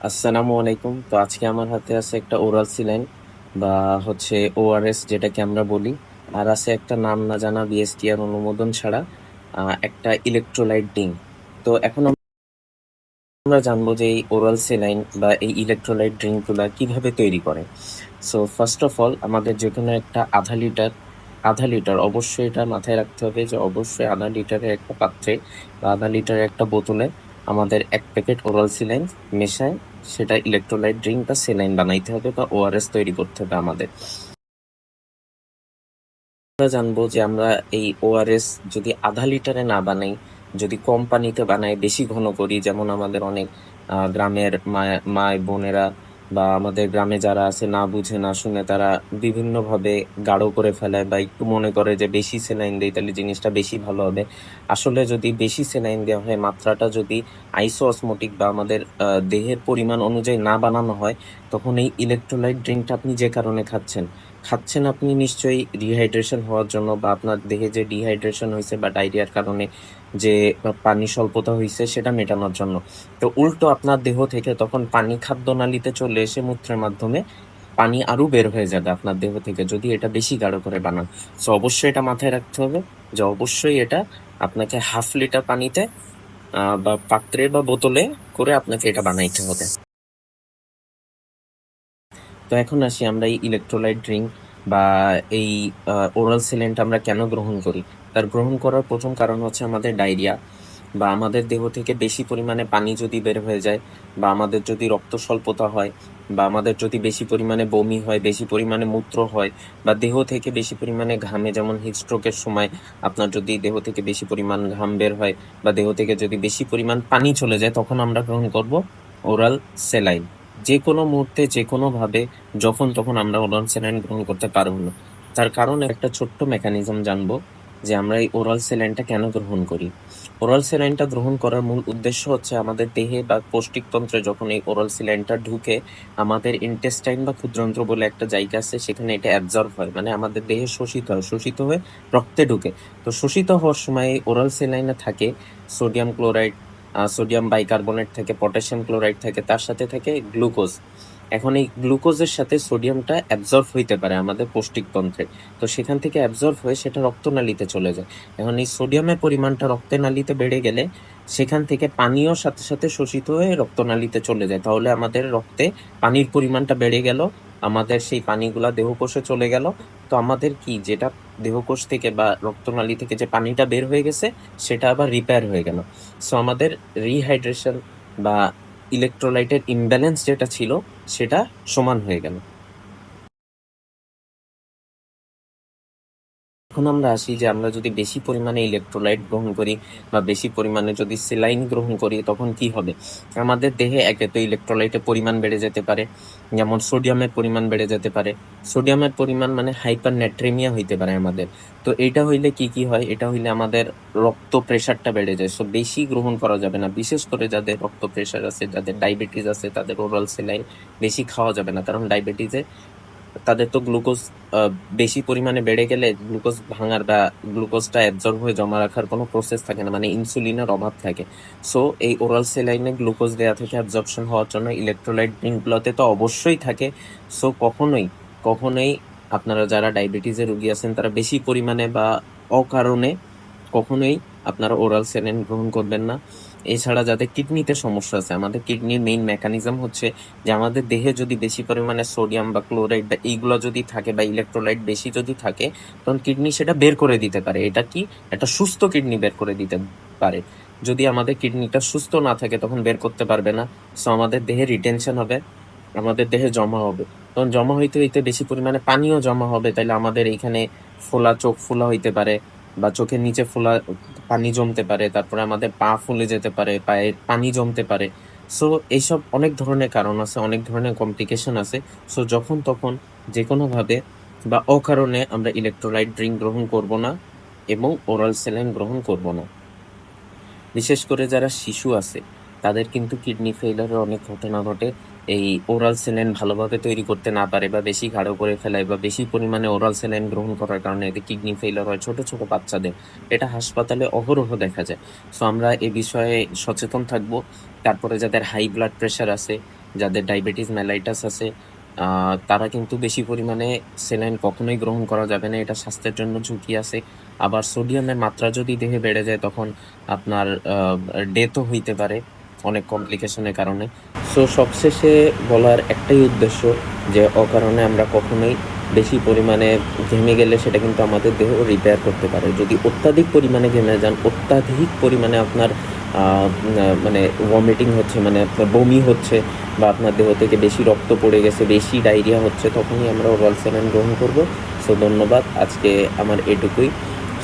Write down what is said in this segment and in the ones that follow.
আসসালামু আলাইকুম। তো আজকে আমার হাতে আছে একটা ওরাল সিলাইন বা হচ্ছে ওআরএস যেটাকে আমরা বলি। আর আছে একটা নাম না জানা বিএসটিআর অনুমোদন ছাড়া একটা ইলেকট্রোলাইট ডিং তো এখন আমরা জানব যে এই ওরাল সেলাইন বা এই ইলেকট্রোলাইট ড্রিঙ্কগুলো কীভাবে তৈরি করে। সো ফার্স্ট অফ অল আমাদের যে কোনো একটা আধা লিটার আধা লিটার অবশ্যই এটা মাথায় রাখতে হবে যে অবশ্যই আধা লিটারের একটা পাত্রে বা আধা লিটারের একটা বোতলে আমাদের এক প্যাকেট ওরাল সিলাইন মেশায়, সেটা ইলেকট্রোলাইট ড্রিঙ্ক বা সেলাইন বানাইতে হবে বা ওআরএস তৈরি করতে হবে আমাদের। আমরা জানব যে আমরা এই ওআরএস যদি আধা লিটারে না বানাই, যদি কম পানিতে বানাই, বেশি ঘন করি, যেমন আমাদের অনেক গ্রামের মা- মায় বোনেরা বা আমাদের গ্রামে যারা আছে, না বুঝে, না শুনে, তারা বিভিন্নভাবে গাঢ় করে ফেলে বা একটু মনে করে যে বেশি সেলাইন দেয় তাহলে জিনিসটা বেশি ভালো হবে। আসলে যদি বেশি সেলাইন দেওয়া হয়, মাত্রাটা যদি আইসো অসমোটিক বা আমাদের দেহের পরিমাণ অনুযায়ী না বানানো হয়, তখন এই ইলেকট্রোলাইট ড্রিঙ্কটা আপনি যে কারণে খাচ্ছেন খাচ্ছেন আপনি নিশ্চয়ই রিহাইড্রেশন হওয়ার জন্য বা আপনার দেহে যে ডিহাইড্রেশন হয়েছে বা ডায়রিয়ার কারণে যে পানি স্বল্পতা হয়েছে সেটা মেটানোর জন্য। তো উল্টো আপনার দেহ থেকে তখন পানি খাদ্যনালীতে চলে এসে মূত্রের মাধ্যমে পানি আরও বের হয়ে যাবে আপনার দেহ থেকে, যদি এটা বেশি গাঢ় করে বানান। সো অবশ্যই এটা মাথায় রাখতে হবে যে অবশ্যই এটা আপনাকে হাফ লিটার পানিতে বা পাত্রে বা বোতলে করে আপনাকে এটা বানাইতে হবে। তো এখন আসি আমরা এই ইলেকট্রোলাইট ড্রিঙ্ক বা এই ওরাল সিলেন্ট আমরা কেন গ্রহণ করি? তার গ্রহণ করার প্রথম কারণ হচ্ছে আমাদের ডায়রিয়া বা আমাদের দেহ থেকে বেশি পরিমাণে পানি যদি বের হয়ে যায় বা আমাদের যদি রক্ত স্বল্পতা হয় বা আমাদের যদি বেশি পরিমাণে বমি হয়, বেশি পরিমাণে মূত্র হয় বা দেহ থেকে বেশি পরিমাণে ঘামে, যেমন হিটস্ট্রোকের সময় আপনার যদি দেহ থেকে বেশি পরিমাণ ঘাম বের হয় বা দেহ থেকে যদি বেশি পরিমাণ পানি চলে যায়, তখন আমরা গ্রহণ করব ওরাল সেলাইন যে কোনো মুহূর্তে যে কোনোভাবে যখন তখন আমরা ওরাল স্যালাইন গ্রহণ করতে পারব না। তার কারণ একটা ছোট্ট মেকানিজম জানব যে আমরা এই ওরাল স্যালাইনটা কেন গ্রহণ করি। ওরাল স্যালাইনটা গ্রহণ করার মূল উদ্দেশ্য হচ্ছে আমাদের দেহে বা পৌষ্টিকতন্ত্রে যখন এই ওরাল স্যালাইনটা ঢুকে, আমাদের ইন্টেস্টাইন বা ক্ষুদ্রন্ত্র বলে একটা জায়গা আছে, সেখানে এটা অ্যাবজর্ব হয়। মানে আমাদের দেহে শোষিত হয়। শোষিত হয়ে রক্তে ঢুকে। তো শোষিত হওয়ার সময় ওরাল স্যালাইনে থাকে সোডিয়াম ক্লোরাইড সোডিয়াম বাইকার্বনেট থাকে, পটাশিয়াম ক্লোরাইড থাকে, তার সাথে থাকে গ্লুকোজ। এখন এই গ্লুকোজের সাথে সোডিয়ামটা অ্যাবজর্ব হইতে পারে আমাদের পৌষ্টিকতন্ত্রে। তো সেখান থেকে অ্যাবজর্ব হয়ে সেটা রক্তনালীতে চলে যায়। এখন এই সোডিয়ামের পরিমাণটা রক্তনালীতে বেড়ে গেলে সেখান থেকে পানীয় সাথে সাথে শোষিত হয়ে রক্তনালীতে চলে যায়। তাহলে আমাদের রক্তে পানির পরিমাণটা বেড়ে গেল আমাদের সেই পানিগুলা দেহকোষে চলে গেল। তো আমাদের কি যেটা দেহকোষ থেকে বা রক্তনালী থেকে যে পানিটা বের হয়ে গেছে, সেটা আবার রিপেয়ার হয়ে গেল। সো আমাদের রিহাইড্রেশন বা ইলেকট্রোলাইটের ইমব্যালেন্স যেটা ছিল, সেটা সমান হয়ে গেল। এখন আমরা আসি যে আমরা যদি বেশি পরিমাণে ইলেকট্রোলাইট গ্রহণ করি বা বেশি পরিমাণে যদি সেলাইন গ্রহণ করি, তখন কি হবে? আমাদের দেহে একে তো ইলেকট্রোলাইটের পরিমাণ বেড়ে যেতে পারে। যেমন সোডিয়ামের পরিমাণ বেড়ে যেতে পারে। সোডিয়ামের পরিমাণ মানে হাইপার নেট্রেমিয়া হইতে পারে আমাদের। তো এটা হইলে কি কি হয়? এটা হইলে আমাদের রক্ত প্রেশারটা বেড়ে যায়। সো বেশি গ্রহণ করা যাবে না। বিশেষ করে যাদের রক্ত প্রেশার আছে, যাদের ডায়াবেটিস আছে, তাদের ওরাল সেলাইন বেশি খাওয়া যাবে না। কারণ ডায়াবেটিসে তাদের তো গ্লুকোজ বেশি পরিমাণে বেড়ে গেলে গ্লুকোজ ভাঙার বা গ্লুকোজটা অ্যাবজর্ব হয়ে জমা রাখার কোনো প্রসেস থাকে না মানে ইনসুলিনের অভাব থাকে। সো এই ওরাল সেলাইনে গ্লুকোজ দেওয়া থেকে অ্যাবজর্পশন হওয়ার জন্য ইলেকট্রোলাইট ড্রিঙ্কগুলোতে তো অবশ্যই থাকে। সো কখনোই কখনোই আপনারা যারা ডায়াবেটিসের রুগী আছেন, তারা বেশি পরিমাণে বা অকারণে কখনোই আপনারা ওরাল সেলাইন গ্রহণ করবেন না। এছাড়া যাদের কিডনিতে সমস্যা আছে, আমাদের কিডনির মেইন মেকানিজম হচ্ছে যে আমাদের দেহে যদি বেশি পরিমাণে সোডিয়াম বা ক্লোরাইড বা এইগুলো যদি থাকে বা ইলেকট্রোলাইট বেশি যদি থাকে, তখন কিডনি সেটা বের করে দিতে পারে। এটা কি? একটা সুস্থ কিডনি বের করে দিতে পারে। যদি আমাদের কিডনিটা সুস্থ না থাকে, তখন বের করতে পারবে না। সো আমাদের দেহে রিটেনশন হবে, আমাদের দেহে জমা হবে। তখন জমা হইতে হইতে বেশি পরিমাণে পানিও জমা হবে। তাহলে আমাদের এইখানে ফোলা চোখ ফোলা হইতে পারে বা চোখের নিচে ফোলা, পানি জমতে পারে, তারপরে আমাদের পা ফুলে যেতে পারে, পায়ে পানি জমতে পারে। সো এইসব অনেক ধরনের কারণ আছে, অনেক ধরনের কমপ্লিকেশন আছে। সো যখন তখন যে কোনোভাবে বা অকারণে আমরা ইলেকট্রোলাইট ড্রিঙ্ক গ্রহণ করব না এবং ওরাল স্যালাইন গ্রহণ করব না। বিশেষ করে যারা শিশু আছে তাদের কিন্তু কিডনি ফেইলারের অনেক ঘটনা ঘটে। এই ওরাল স্যালাইন ভালোভাবে তৈরি করতে না পারে বা বেশি গাঢ় করে ফেলায় বা বেশি পরিমাণে ওরাল স্যালাইন গ্রহণ করার কারণে এদের কিডনি ফেইলার হয় ছোট ছোট বাচ্চাদের। এটা হাসপাতালে অহরহ দেখা যায়। সো আমরা এ বিষয়ে সচেতন থাকব। তারপরে যাদের হাই ব্লাড প্রেশার আছে, যাদের ডায়াবেটিস মেলাইটাস আছে তারা কিন্তু বেশি পরিমাণে সেলাইন কখনোই গ্রহণ করা যাবে না। এটা স্বাস্থ্যের জন্য ঝুঁকি আছে। আবার সোডিয়ামের মাত্রা যদি দেহে বেড়ে যায়, তখন আপনার ডেথও হইতে পারে। অনেক কমপ্লিকেশনের কারণে। সো সবশেষে বলার একটাই উদ্দেশ্য যে, অকারণে আমরা কখনোই বেশি পরিমাণে ঘেমে গেলে সেটা কিন্তু আমাদের দেহ রিপেয়ার করতে পারে। যদি অত্যাধিক পরিমাণে ঘেমে যান, অত্যাধিক পরিমাণে আপনার মানে ভমিটিং হচ্ছে মানে আপনার বমি হচ্ছে বা আপনার দেহ থেকে বেশি রক্ত পড়ে গেছে, বেশি ডায়রিয়া হচ্ছে, তখনই আমরা ওরাল স্যালাইন গ্রহণ করব। সো ধন্যবাদ। আজকে আমার এটুকুই।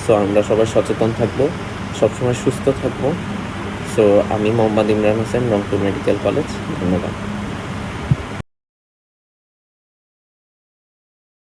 সো আমরা সবাই সচেতন থাকব, সবসময় সুস্থ থাকব। সো আমি মোহাম্মদ ইমরান হোসেন রংপুর মেডিকেল কলেজ। ধন্যবাদ।